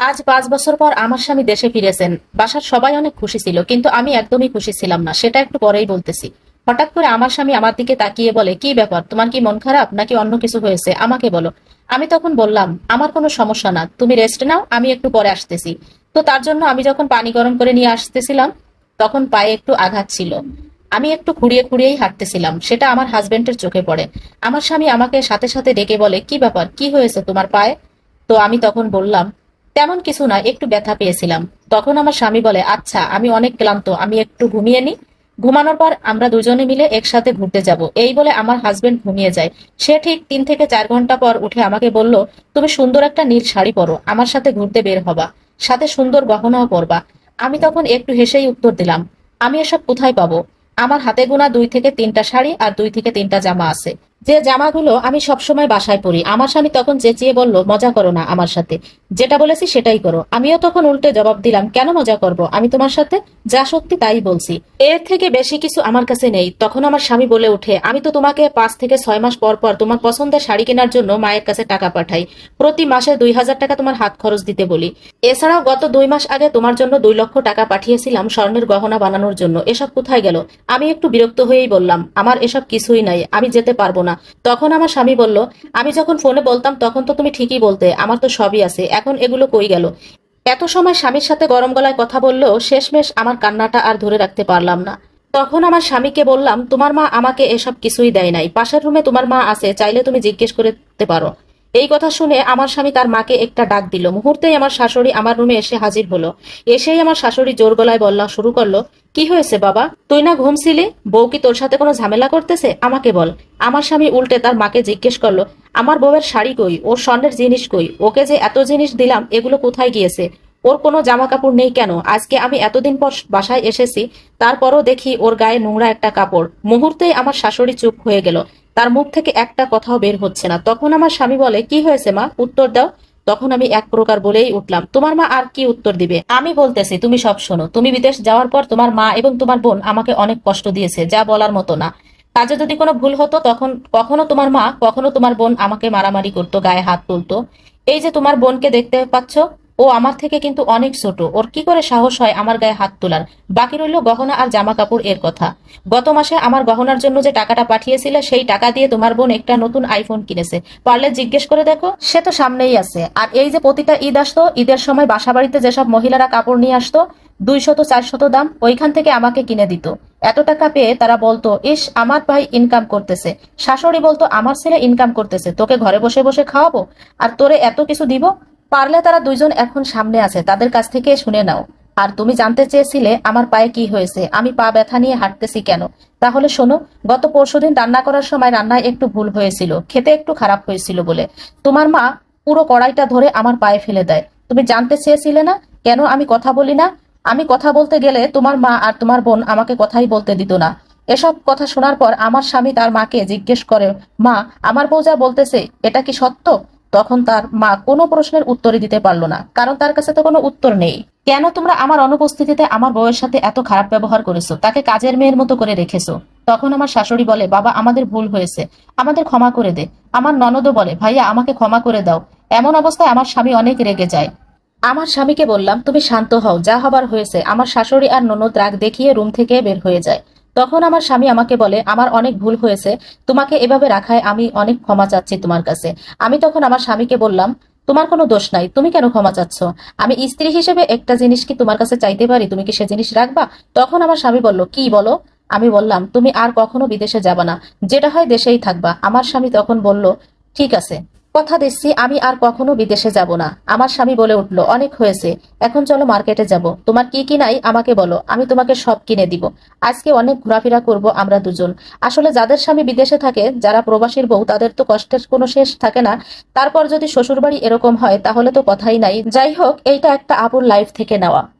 আজ পাঁচ বছর পর আমার স্বামী দেশে ফিরেছেন। বাসার সবাই অনেক খুশি ছিল, কিন্তু আমি একদমই খুশি ছিলাম না, সেটা একটু পরেই বলতেছি। হঠাৎ করে আমার স্বামী আমার দিকে তাকিয়ে বলে, কি ব্যাপার, তোমার কি মন খারাপ নাকি অন্য কিছু হয়েছে? আমাকে বলো। আমি তখন বললাম, আমার কোনো সমস্যা না, তুমি রেস্ট নাও, আমি একটু পরে আসতেছি। তো তার জন্য আমি যখন পানি গরম করে নিয়ে আসতেছিলাম, তখন পায়ে একটু আঘাত ছিল। আমি একটু খুঁড়িয়ে খুঁড়িয়েই হাঁটতেছিলাম, সেটা আমার হাজবেন্ডের চোখে পড়ে। আমার স্বামী আমাকে সাথে সাথে ডেকে বলে, কি ব্যাপার, কি হয়েছে তোমার পায়ে? তো আমি তখন বললাম তেমন কিছু না, একটু ব্যথা পেয়েছিলাম। তখন আমার স্বামী বলে আচ্ছা আমি অনেক ক্লান্ত, আমি একটু ঘুমিয়ে নি। ঘুমানোর পর আমরা দুজনে মিলে একসাথে ঘুরতে যাব। এই বলে আমার হাজবেন্ড ঘুমিয়ে যায়। সে ঠিক তিন থেকে চার ঘণ্টা পর উঠে আমাকে বলল, তুমি সুন্দর একটা নীল শাড়ি পরো, আমার সাথে ঘুরতে বের হবা, সাথে সুন্দর গহনাও পরবা। আমি তখন একটু হেসেই উত্তর দিলাম, আমি এসব কোথায় পাবো? আমার হাতে গোনা দুই থেকে তিনটা শাড়ি আর দুই থেকে তিনটা জামা আছে। যে জামাগুলো আমি সবসময় বাসায় পরি, আমার স্বামী তখন চেঁচিয়ে বলল, মজা করো না আমার সাথে। যেটা বলেছি সেটাই করো। আমিও তখন উল্টে জবাব দিলাম, কেন মজা করব? আমি তোমার সাথে যা সত্যি তাই বলছি। এর থেকে বেশি কিছু আমার কাছে নেই। তখন আমার স্বামী বলে ওঠে, আমি তো তোমাকে পাঁচ থেকে ছয় মাস পর পর তোমার পছন্দের শাড়ি কেনার জন্য মায়ের কাছে টাকা পাঠাই। প্রতি মাসে দুই হাজার টাকা তোমার হাত খরচ দিতে বলি। এছাড়াও গত দুই মাস আগে তোমার জন্য দুই লক্ষ টাকা পাঠিয়েছিলাম স্বর্ণের গহনা বানানোর জন্য। এসব কোথায় গেল? আমি একটু বিরক্ত হয়েই বললাম, আমার এসব কিছুই নাই, আমি যেতে পারব না। তখন আমার স্বামী বলল, আমি যখন ফোনে বলতাম তখন তো তুমি ঠিকই বলতে, আমার তো সবই আছে, এখন এগুলো কই গেল? এত সময় স্বামীর সাথে গরম গলায় কথা বললেও শেষমেশ আমার কান্নাটা আর ধরে রাখতে পারলাম না। তখন আমার স্বামীকে বললাম, তোমার মা আমাকে এসব কিছুই দেয় নাই, পাশের রুমে তোমার মা আছে, চাইলে তুমি জিজ্ঞেস করতে পারো। এই কথা শুনে আমার স্বামী তার মাকে একটা ডাক দিল। মুহূর্তেই আমার শাশুড়ি আমার রুমে এসে হাজির হলো। এসেই আমার শাশুড়ি জোর গলায় বললা, শুরু করল। কি হয়েছে বাবা? তুই না ঘুমছিলি? বউ কি তোর সাথে কোনো ঝামেলা করতেছে? আমাকে বল। আমার স্বামী উল্টে তার মাকে জিজ্ঞেস করল, আমার বউয়ের শাড়ি কই? ওর স্বর্ণের জিনিস কই? ওকে যে এত জিনিস দিলাম, এগুলো কোথায় গিয়েছে? ওর কোনো জামা কাপড় নেই কেন? আজকে আমি এতদিন পর বাসায় এসেছি, তারপরও দেখি ওর গায়ে নোংরা একটা কাপড়। মুহূর্তেই আমার শাশুড়ি চুপ হয়ে গেল। তার মুখ থেকে একটা কথাও বের হচ্ছে না। তখন আমার স্বামী বলে, কি হয়েছে মা? উত্তর দাও। তখন আমি এক প্রকার বলেই উঠলাম, তোমার মা আর কি উত্তর দিবে? আমি বলতেছি, তুমি সব শোনো, তুমি বিদেশ যাওয়ার পর তোমার মা এবং তোমার বোন আমাকে অনেক কষ্ট দিয়েছে, যা বলার মতো না। কাজে যদি কোনো ভুল হতো, তখন কখনো তোমার মা, কখনো তোমার বোন আমাকে মারামারি করতো, গায়ে হাত তুলতো। এই যে তোমার বোনকে দেখতে পাচ্ছ ও আমার থেকে কিন্তু অনেক ছোট। ওর কি করে সাহস হয় আমার গায়ে হাত তোলার? বাকি রইল গহনা আর জামা কাপড় এর কথা। গত মাসে আমার গহনার জন্য যে টাকাটা পাঠিয়েছিলে, সেই টাকা দিয়ে তোমার বোন একটা নতুন আইফোন কিনেছে। পারলে জিজ্ঞেস করে দেখো। সে তো সামনেই আছে। আর এই যে প্রতিটা ঈদ আসতো, ঈদের সময় বাসা বাড়িতে যেসব মহিলারা কাপড় নিয়ে আসতো, দুইশত, চারশত দাম, ওইখান থেকে আমাকে কিনে দিত। এত টাকা পেয়ে তারা বলতো, ইস, আমার ভাই ইনকাম করতেছে। শাশুড়ি বলতো, আমার ছেলে ইনকাম করতেছে, তোকে ঘরে বসে বসে খাওয়াবো? আর তোরে এত কিছু দিব? পারলে তারা দুইজন এখন সামনে আছে, তাদের কাছ থেকে শুনে নাও। আর তুমি জানতে চেয়েছিলে আমার পায়ে কি হয়েছে, আমি পা ব্যথা নিয়ে হাঁটতেছি কেন? তাহলে শোনো, গত পরশুদিন রান্না করার সময় রান্নায় একটু ভুল হয়েছিল, খেতে একটু খারাপ হয়েছিল বলে। তোমার মা পুরো কড়াইটা ধরে আমার পায়ে ফেলে দেয়। তুমি জানতে চেয়েছিলে না? কেন আমি কথা বলি না? আমি কথা বলতে গেলে তোমার মা আর তোমার বোন আমাকে কথাই বলতে দিত না। এসব কথা শোনার পর আমার স্বামী তার মাকে জিজ্ঞেস করে, মা, আমার বউ যা বলতেছে, এটা কি সত্য? তখন তার মা কোনো প্রশ্নের উত্তরই দিতে পারল না, কারণ তার কাছে তো কোনো উত্তর নেই। কেন তোমরা আমার অনুপস্থিতিতে আমার বউয়ের সাথে এত খারাপ ব্যবহার করেছ? তাকে কাজের মেয়ের মতো করে রেখেছো। তখন আমার শাশুড়ি বলে, বাবা, আমাদের ভুল হয়েছে। আমাদের ক্ষমা করে দে। আমার ননদও বলে, ভাইয়া, আমাকে ক্ষমা করে দাও। এমন অবস্থায় আমার স্বামী অনেক রেগে যায়। আমার স্বামীকে বললাম, তুমি শান্ত হও, যা হবার হয়েছে। আমার শাশুড়ি আর ননদ রাগ দেখিয়ে রুম থেকে বের হয়ে যায়। তখন আমার স্বামী আমাকে বলে, আমার অনেক ভুল হয়েছে, তোমাকে এভাবে রাখায় আমি অনেক ক্ষমা চাচ্ছি তোমার কাছে। আমি তখন আমার স্বামীকে বললাম, তোমার কোনো দোষ নাই, তুমি কেন ক্ষমা চাচ্ছ? আমি স্ত্রী হিসেবে একটা জিনিস কি তোমার কাছে চাইতে পারি? তুমি কি সে জিনিস রাখবা? তখন আমার স্বামী বলল, কি বলো? আমি বললাম, তুমি আর কখনো বিদেশে যাবা না, যেটা হয় দেশেই থাকবা। আমার স্বামী তখন বলল, ঠিক আছে কথা দিচ্ছি, আমি আর কখনো বিদেশে যাব না। আমার স্বামী বলে উঠল, অনেক হয়েছে। এখন চলো মার্কেটে যাব। তোমার কি কি নাই, আমাকে বলো। আমি তোমাকে সব কিনে দিব। আজকে অনেক ঘোরাফেরা করব আমরা দুজন। আসলে যাদের স্বামী বিদেশে থাকে, যারা প্রবাসীর বউ, তাদের তো কষ্টের কোনো শেষ থাকে না। তারপর যদি শ্বশুরবাড়ি এরকম হয়, তাহলে তো কথাই নাই। যাই হোক, এইটা একটা আপুর লাইফ থেকে নেওয়া।